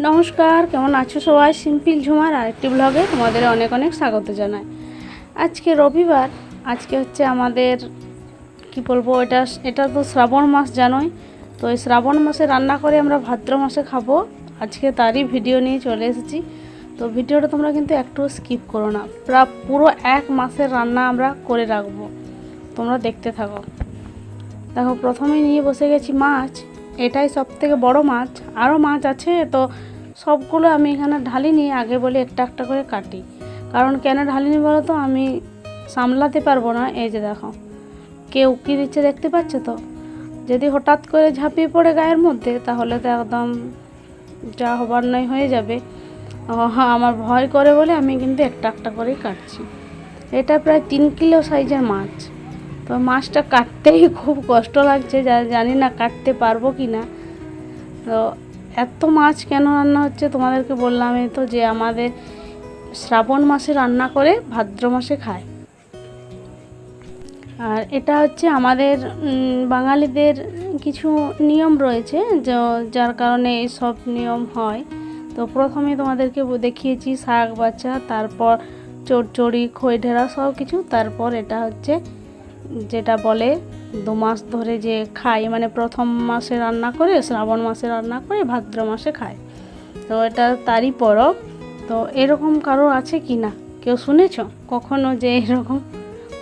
নমস্কার, কেমন আছো সবাই? সিম্পিল ঝুমার আরেকটি ব্লগে তোমাদের অনেক অনেক স্বাগত জানাই। আজকে রবিবার, আজকে হচ্ছে আমাদের, কি বলব, এটা এটা তো শ্রাবণ মাস জানোই, তো এই শ্রাবণ মাসে রান্না করে আমরা ভাদ্র মাসে খাব। আজকে তারই ভিডিও নিয়ে চলে এসেছি। তো ভিডিওটা তোমরা কিন্তু একটু স্কিপ করো না। প্রায় পুরো এক মাসের রান্না আমরা করে রাখব। তোমরা দেখতে থাকো। দেখো, প্রথমে নিয়ে বসে গেছি মাছ। এটাই সব থেকে বড় মাছ। আরও মাছ আছে, তো সবগুলো আমি এখানে ঢালিনি, আগে বলে একটা একটা করে কাটি। কারণ কেন ঢালিনি বলো তো আমি সামলাতে পারব না। এই যে দেখো, কেউ কী দিচ্ছে দেখতে পাচ্ছ তো? যদি হঠাৎ করে ঝাঁপিয়ে পড়ে গায়ের মধ্যে, তাহলে তো একদম যা হবার নয় হয়ে যাবে। হ্যাঁ আমার ভয় করে বলে আমি কিন্তু একটা একটা করেই কাটছি। এটা প্রায় তিন কিলো সাইজের মাছ। তো মাছটা কাটতেই খুব কষ্ট লাগছে, যা জানি না কাটতে পারব কি না তো এত মাছ কেন রান্না হচ্ছে? তোমাদেরকে বললামই তো যে আমাদের শ্রাবণ মাসে রান্না করে ভাদ্র মাসে খায়। আর এটা হচ্ছে আমাদের বাঙালিদের কিছু নিয়ম রয়েছে যার কারণে এই সব নিয়ম হয়। তো প্রথমে তোমাদেরকে দেখিয়েছি শাক বাচ্চা, তারপর চড়চড়ি খই ঢেরা সব কিছু তারপর এটা হচ্ছে যেটা বলে দু মাস ধরে যে খাই মানে প্রথম মাসে রান্না করে, শ্রাবণ মাসে রান্না করে, ভাদ্র মাসে খায়। তো এটা তারই পরব। তো এরকম কারও আছে কি না? কেউ শুনেছ? কখনো যে এরকম?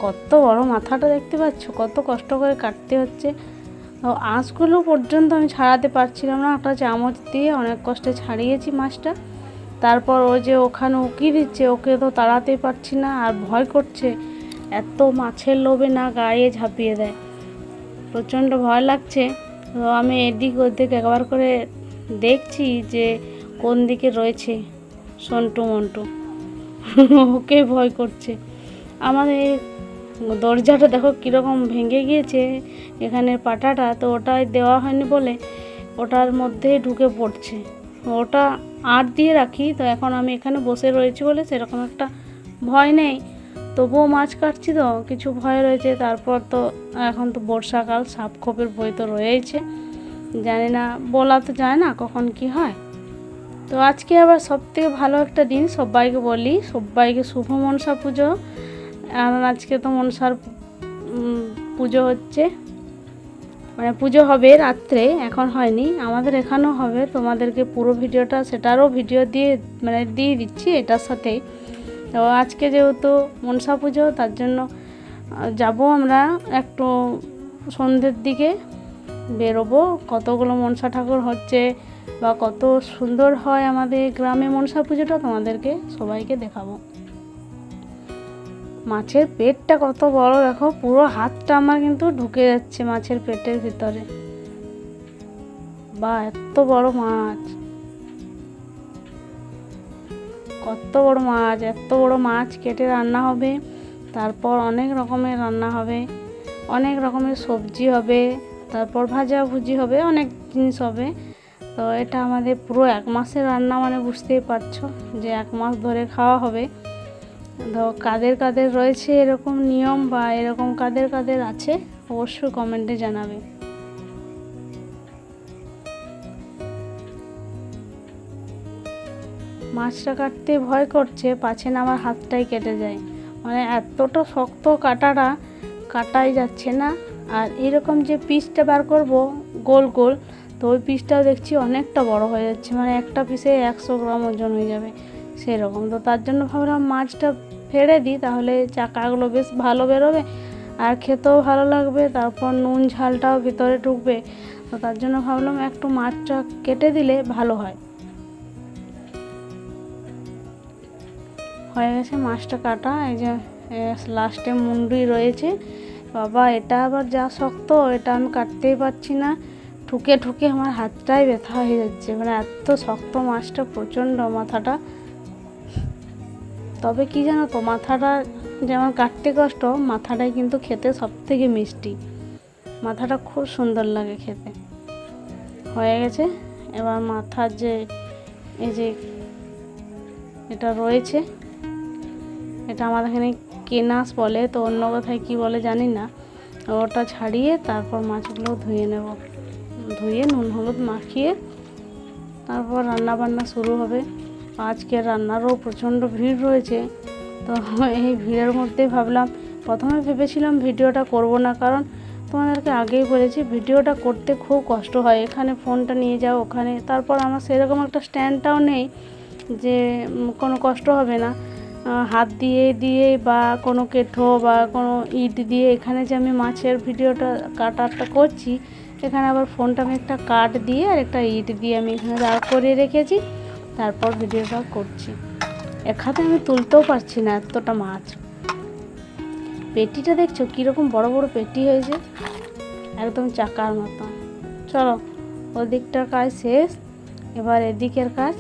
কত বড় মাথাটা দেখতে পাচ্ছ, কত কষ্ট করে কাটতে হচ্ছে। তো আঁশগুলো পর্যন্ত আমি ছাড়াতে পারছিলাম না একটা চামচ দিয়ে অনেক কষ্টে ছাড়িয়েছি মাছটা। তারপর ও যে ওখানে উকি দিচ্ছে, ওকে তো তাড়াতেই পারছি না, আর ভয় করছে। এত মাছের লোভে না গায়ে ঝাঁপিয়ে দেয়। প্রচণ্ড ভয় লাগছে। তো আমি এদিক ওদিক একবার করে দেখছি যে কোন দিকে রয়েছে সন্টু মন্টু। ওকে ভয় করছে। আমাদের দরজাটা দেখো কীরকম ভেঙে গিয়েছে, এখানের পাটাটা। তো ওটাই দেওয়া হয়নি বলে ওটার মধ্যেই ঢুকে পড়ছে। ওটা আট দিয়ে রাখি, তো এখন আমি এখানে বসে রয়েছি বলে সেরকম একটা ভয় নেই। তবুও মাছ কাটছি তো, কিছু ভয় রয়েছে। তারপর তো এখন তো বর্ষাকাল সাপ খোপের বই তো রয়েছে জানি না, বলা তো যায় না কখন কি হয়। তো আজকে আবার সব থেকে ভালো একটা দিন সবাইকে বলি। সবাইকে শুভ মনসা পুজো। আর আজকে তো মনসার পুজো হচ্ছে। মানে পুজো হবে রাত্রে, এখন হয়নি। আমাদের এখানেও হবে। তোমাদেরকে পুরো ভিডিওটা, সেটারও ভিডিও দিয়ে মানে দিয়ে দিচ্ছি এটার সাথেই। তো আজকে যেহেতু মনসা পুজো, তার জন্য যাব আমরা একটু সন্ধ্যের দিকে বেরোবো। কতগুলো মনসা ঠাকুর হচ্ছে বা কত সুন্দর হয় আমাদের গ্রামে মনসা পুজোটা তোমাদেরকে সবাইকে দেখাবো। মাছের পেটটা কত বড় দেখো, পুরো হাতটা আমার কিন্তু ঢুকে যাচ্ছে মাছের পেটের ভিতরে। বা, এত বড় মাছ। কত বড় মাছ, এত বড় মাছ কেটে রান্না হবে। তারপর অনেক রকমের রান্না হবে, অনেক রকমের সবজি হবে, তারপর ভাজা ভুজি হবে, অনেক জিনিস হবে। তো এটা আমাদের পুরো এক মাসের রান্না মানে বুঝতেই পারছ যে এক মাস ধরে খাওয়া হবে। তো কাদের কাদের রয়েছে এরকম নিয়ম বা এরকম কাদের কাদের আছে, অবশ্যই কমেন্টে জানাবে। মাছটা কাটতে ভয় করছে, পাছে না আমার হাতটাই কেটে যায়। মানে এতটা শক্ত কাটাটা কাটাই যাচ্ছে না। আর এরকম যে পিসটা বার করব গোল গোল, তো ওই পিসটাও দেখছি অনেকটা বড় হয়ে যাচ্ছে। মানে একটা পিসে একশো গ্রাম ওজন হয়ে যাবে সেরকম। তো তার জন্য ভাবলাম মাছটা ফেড়ে দিই, তাহলে চাকাগুলো বেশ ভালো বেরোবে আর খেতেও ভালো লাগবে। তারপর নুন ঝালটাও ভিতরে ঢুকবে। তো তার জন্য ভাবলাম একটু মাছটা কেটে দিলে ভালো হয়। হয়ে গেছে মাছটা কাটা, এই যে লাস্টে মুন্ডুই রয়েছে। বাবা, এটা আবার যা শক্ত, এটা আমি কাটতেই পারছি না। ঠুকে ঠুকে আমার হাতটাই ব্যথা হয়ে যাচ্ছে। মানে এত শক্ত মাছটা, প্রচণ্ড মাথাটা। তবে কি জানো তো, মাথাটা যেমন কাটতে কষ্ট, মাথাটাই কিন্তু খেতে সব থেকে মিষ্টি। মাথাটা খুব সুন্দর লাগে খেতে। হয়ে গেছে। এবার মাথার যে, এই যে, এটা রয়েছে। এটা আমাদের এখানে কেনাস বলে, তো অন্য কথায় কি বলে জানি না। ওটা ছাড়িয়ে তারপর মাছগুলো ধুয়ে নেব। ধুয়ে নুন হলুদ মাখিয়ে তারপর রান্না বান্না শুরু হবে। আজকে রান্নারও প্রচণ্ড ভিড় রয়েছে, তো এই ভিড়ের মধ্যে ভাবলাম, প্রথমে ভেবেছিলাম ভিডিওটা করব না, কারণ তোমাদেরকে আগেই বলেছি, ভিডিওটা করতে খুব কষ্ট হয়। এখানে ফোনটা নিয়ে যাও, ওখানে। তারপর আমার সেরকম একটা স্ট্যান্ডটাও নেই যে কোনো কষ্ট হবে না। হাত দিয়ে দিয়ে বা কোনো কেঠো বা কোনো ইট দিয়ে এখানে যে আমি মাছের ভিডিওটা কাটারটা করছি, এখানে আবার ফোনটা আমি একটা কাঠ দিয়ে আর একটা ইট দিয়ে আমি এখানে দাঁড় করিয়ে রেখেছি, তারপর ভিডিওটা করছি। এক হাতে আমি তুলতেও পারছি না এতটা মাছ। পেটিটা দেখছ? কীরকম বড় বড় পেটি হয়েছে? একদম চাকার মতো চলো, ওদিকটার কাজ শেষ। এবার এদিকের কাজ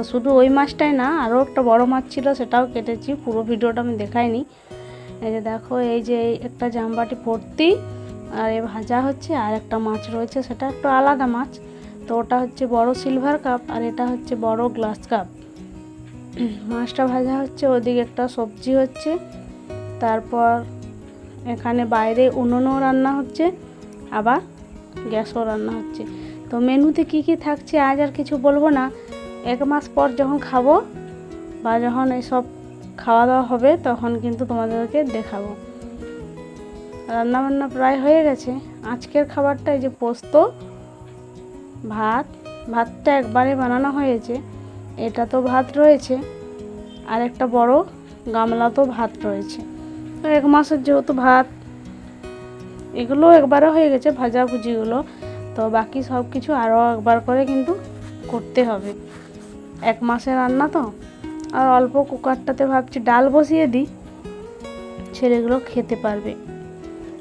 তো শুধু ওই মাছটাই না, আরও একটা বড় মাছ ছিল, সেটাও কেটেছি। পুরো ভিডিওটা আমি দেখাইনি। এই যে দেখো, এই যে একটা জামবাটি ভর্তি, আর এ ভাজা হচ্ছে, আর একটা মাছ রয়েছে, সেটা একটু আলাদা মাছ। তো ওটা হচ্ছে বড় সিলভার কাপ আর এটা হচ্ছে বড় গ্লাস কাপ মাছটা ভাজা হচ্ছে, ওদিকে একটা সবজি হচ্ছে, তারপর এখানে বাইরে উনুনও রান্না হচ্ছে, আবার গ্যাসও রান্না হচ্ছে। তো মেনুতে কি কি থাকছে, আজ আর কিছু বলব না। এক মাস পর যখন খাব বা যখন এসব খাওয়া দাওয়া হবে, তখন কিন্তু তোমাদেরকে দেখাবো। রান্নাবান্না প্রায় হয়ে গেছে। আজকের খাবারটা এই যে পোস্ত, ভাত, ভাতটা একবারে বানানো হয়েছে। এটা তো ভাত রয়েছে। আর একটা বড় গামলা তো ভাত রয়েছে। তো এক মাসের যেহেতু ভাত, এগুলো একবারে হয়ে গেছে ভাজা ভুজিগুলো তো বাকি সব কিছু আরও একবার করে কিন্তু করতে হবে। এক মাসের রান্না তো? আর অল্প কুকারটাতে ভাবছি ডাল বসিয়ে দিই। ছেলেগুলো খেতে পারবে।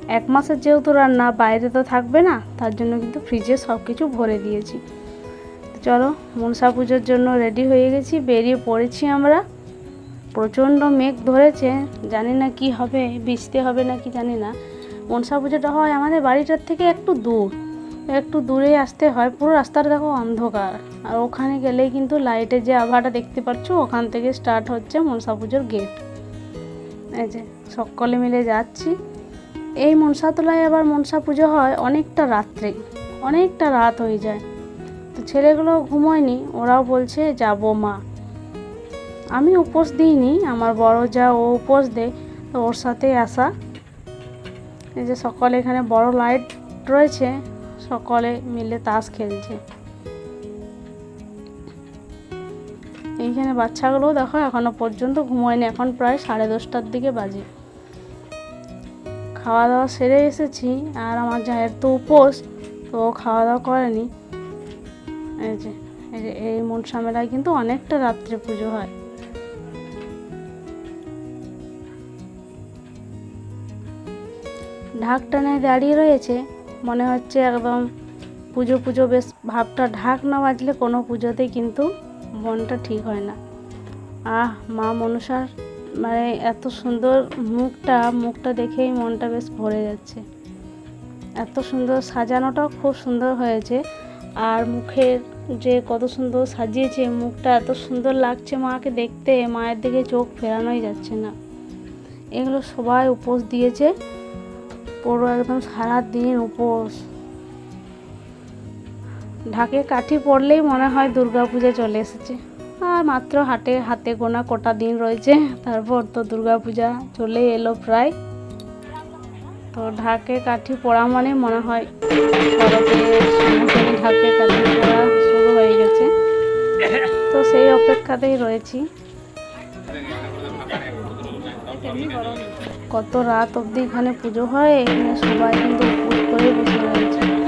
এক মাসের যেহেতু রান্না, বাইরে তো থাকবে না, তার জন্য কিন্তু ফ্রিজে সব কিছু ভরে দিয়েছি। চলো, মনসা পুজোর জন্য রেডি হয়ে গেছি, বেরিয়ে পড়েছি আমরা। প্রচণ্ড মেঘ ধরেছে, জানি না কি হবে, বৃষ্টি হবে না কি জানি না। মনসা পুজোটা হয় আমাদের বাড়িটার থেকে একটু দূর। একটু দূরে আসতে হয়। পুরো রাস্তাটা দেখো অন্ধকার। আর ওখানে গেলেই কিন্তু লাইটের যে আভাটা দেখতে পাচ্ছ, ওখান থেকে স্টার্ট হচ্ছে মনসা পুজোর গেট এই যে, সকলে মিলে যাচ্ছি। এই মনসাতলায় আবার মনসা পুজো হয় অনেকটা রাত্রে। অনেকটা রাত হয়ে যায়। তো ছেলেগুলো ঘুমোয়নি, ওরাও বলছে, যাব মা। আমি উপোস দিইনি, আমার বড় যা, ও উপোস দেয় তো ওর সাথেই আসা। এই যে, সকলে এখানে বড় লাইট রয়েছে। সকলে মিলে তাস খেলছে। এইখানে বাচ্চাগুলোও দেখো এখনও পর্যন্ত ঘুমোয়নি, এখন প্রায় সাড়ে দশটার দিকে বাজে। খাওয়া দাওয়া সেরে এসেছি, আর আমার জায়ের তো উপোস, তো খাওয়া দাওয়া করেনি। এই যে এই যে, এই মনসা মেলায় কিন্তু অনেকটা রাত্রে পুজো হয়। ঢাক টানায় দাঁড়িয়ে রয়েছে মনে হচ্ছে একদম পুজো পুজো বেশ ভাবটা ঢাক না বাজলে কোনো পুজোতেই কিন্তু মনটা ঠিক হয় না। আহ, মা মনসার মানে এত সুন্দর মুখটা মুখটা দেখেই মনটা বেশ ভরে যাচ্ছে। এত সুন্দর সাজানোটাও খুব সুন্দর হয়েছে। আর মুখের যে কত সুন্দর সাজিয়েছে, মুখটা এত সুন্দর লাগছে মাকে দেখতে, মায়ের দিকে চোখ ফেরানোই যাচ্ছে না। এগুলো সবাই উপোস দিয়েছে। পুরো একদম সারা দিন উপোস। ঢাকে কাঠি পড়লেই মনে হয় দুর্গা পূজা চলে এসেছে। আর মাত্র হাটে হাতে গোনা কটা দিন রয়েছে, তারপর তো দুর্গা পূজা চলে এলো প্রায়। তো ঢাকে কাঠি পড়া মানে মনে হয় ঢাকে কাঠি পড়া শুরু হয়ে গেছে। তো সেই অপেক্ষাতেই রয়েছি। কত রাত অবধি এখানে পুজো হয়? এখানে সবাই কিন্তু উপোস করে বসে রয়েছে।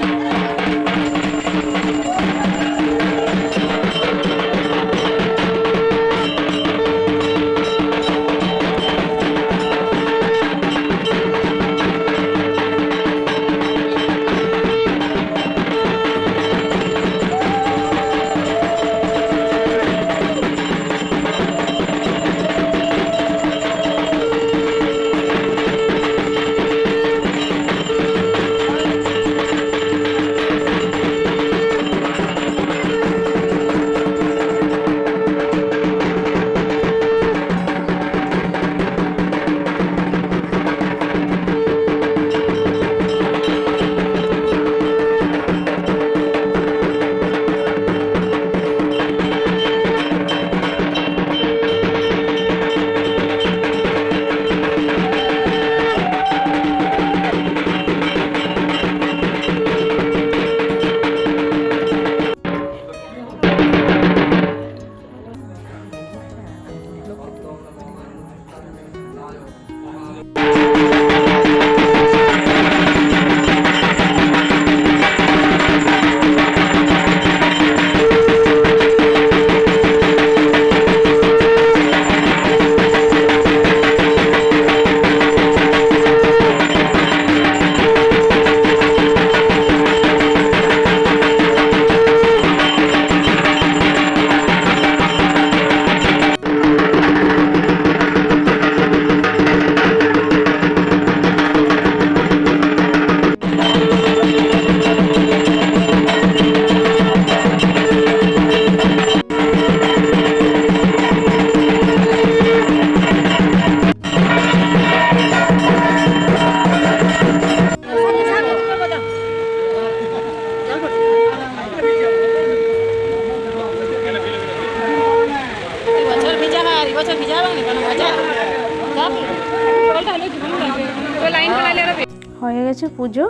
পুজো।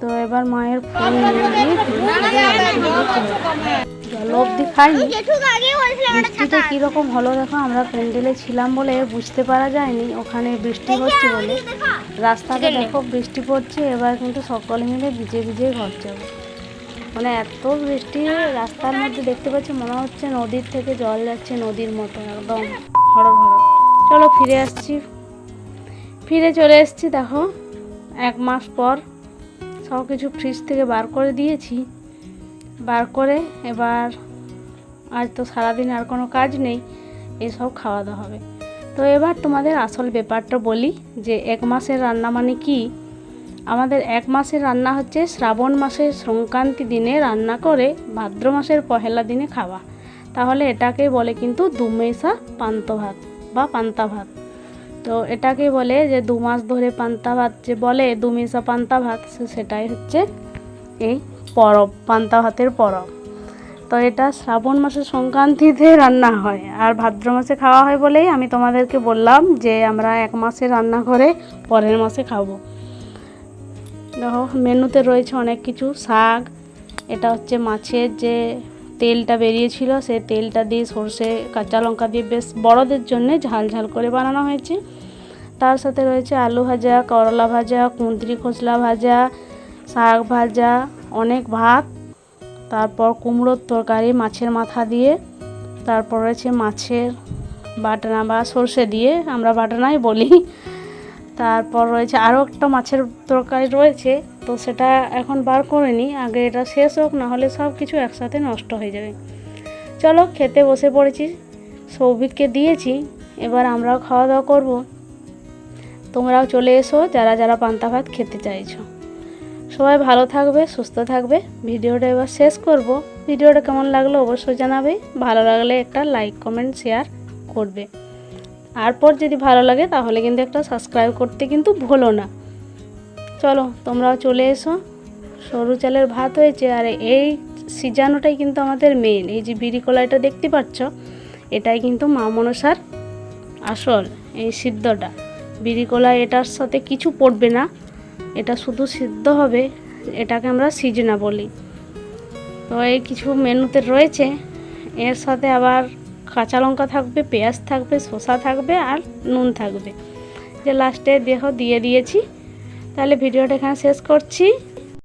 তো এবার মায়ের ফুল নিয়ে জল অবধি খাইনি। বৃষ্টিটা কীরকম হলো দেখো আমরা প্যান্ডেলে ছিলাম বলে বুঝতে পারা যায়নি। ওখানে বৃষ্টি হচ্ছে বলে। রাস্তাতে দেখো বৃষ্টি পড়ছে এবার কিন্তু সকলে মিলে ভিজে ভিজে ঘর যাব। মানে এত বৃষ্টি রাস্তার মধ্যে দেখতে পাচ্ছি মনে হচ্ছে নদীর থেকে জল যাচ্ছে নদীর মতো একদম হড়র হড়র চলো ফিরে আসছি। ফিরে চলে এসেছি দেখো। এক মাস পর সব কিছু ফ্রিজ থেকে বার করে দিয়েছি। বার করে এবার আজ তো সারাদিন আর কোনো কাজ নেই, এসব খাওয়া দাওয়া হবে। তো এবার তোমাদের আসল ব্যাপারটা বলি যে এক মাসের রান্না মানে কি? আমাদের এক মাসের রান্না হচ্ছে শ্রাবণ মাসের সংক্রান্তি দিনে রান্না করে ভাদ্র মাসের পহেলা দিনে খাওয়া। তাহলে এটাকে বলে কিন্তু দুমেসা পান্ত ভাত বা পান্তা ভাত। তো এটাকে বলে যে দু মাস ধরে পান্তা ভাত যে বলে দুমেসা পান্তা ভাত সেটাই হচ্ছে এই পরব, পান্তা ভাতের পরব। তো এটা শ্রাবণ মাসের সংক্রান্তিতে রান্না হয়। আর ভাদ্র মাসে খাওয়া হয় বলেই আমি তোমাদেরকে বললাম যে আমরা এক মাসে রান্না করে পরের মাসে খাব। দেখো, মেনুতে রয়েছে অনেক কিছু, শাক, এটা হচ্ছে মাছের যে তেলটা বেরিয়েছিল সেই তেলটা দিয়ে সর্ষে, কাঁচা লঙ্কা দিয়ে বেশ বড়দের জন্য ঝাল ঝাল করে বানানো হয়েছে। তার সাথে রয়েছে আলু ভাজা, করলা ভাজা, কুঁদরি খোসলা ভাজা, শাক ভাজা, অনেক ভাত। তারপর কুমড়োর তরকারি মাছের মাথা দিয়ে, তারপর রয়েছে মাছের বাটনা বা সর্ষে দিয়ে, আমরা বাটনাই বলি। তারপর রয়েছে আরও একটা মাছের তরকারি রয়েছে তো সেটা এখন বার করিনি আগে এটা শেষ হোক না হলে সব কিছু একসাথে নষ্ট হয়ে যাবে। চলো খেতে বসে পড়েছি, সৌভিককে দিয়েছি, এবার আমরাও খাওয়া দাওয়া করব। তোমরাও চলে এসো, যারা যারা পান্তা ভাত খেতে চাইছো। সবাই ভালো থাকবে, সুস্থ থাকবে। ভিডিওটা এবার শেষ করব। ভিডিওটা কেমন লাগল অবশ্যই জানাবে। ভালো লাগলে একটা লাইক, কমেন্ট, শেয়ার করবে। তারপর যদি ভালো লাগে, তাহলে কিন্তু একটা সাবস্ক্রাইব করতে কিন্তু ভুলো না। চলো, তোমরাও চলে এসো। সরু চালের ভাত হয়েছে, আর এই সিজানোটাই কিন্তু আমাদের মেন এই যে বিড়ি কলাইটা দেখতে পাচ্ছ, এটাই কিন্তু মা মনসার আসল, এই সিদ্ধটা। বিড়ি কলাই এটার সাথে কিছু পড়বে না, এটা শুধু সিদ্ধ হবে, এটাকে আমরা সিজনা বলি। তো এই কিছু মেনুতে রয়েছে, এর সাথে আবার কাঁচা লঙ্কা থাকবে, পেঁয়াজ থাকবে, শসা থাকবে, আর নুন থাকবে। যে লাস্টে দেহ দিয়ে দিয়েছি তাহলে ভিডিওটা এখানে শেষ করছি।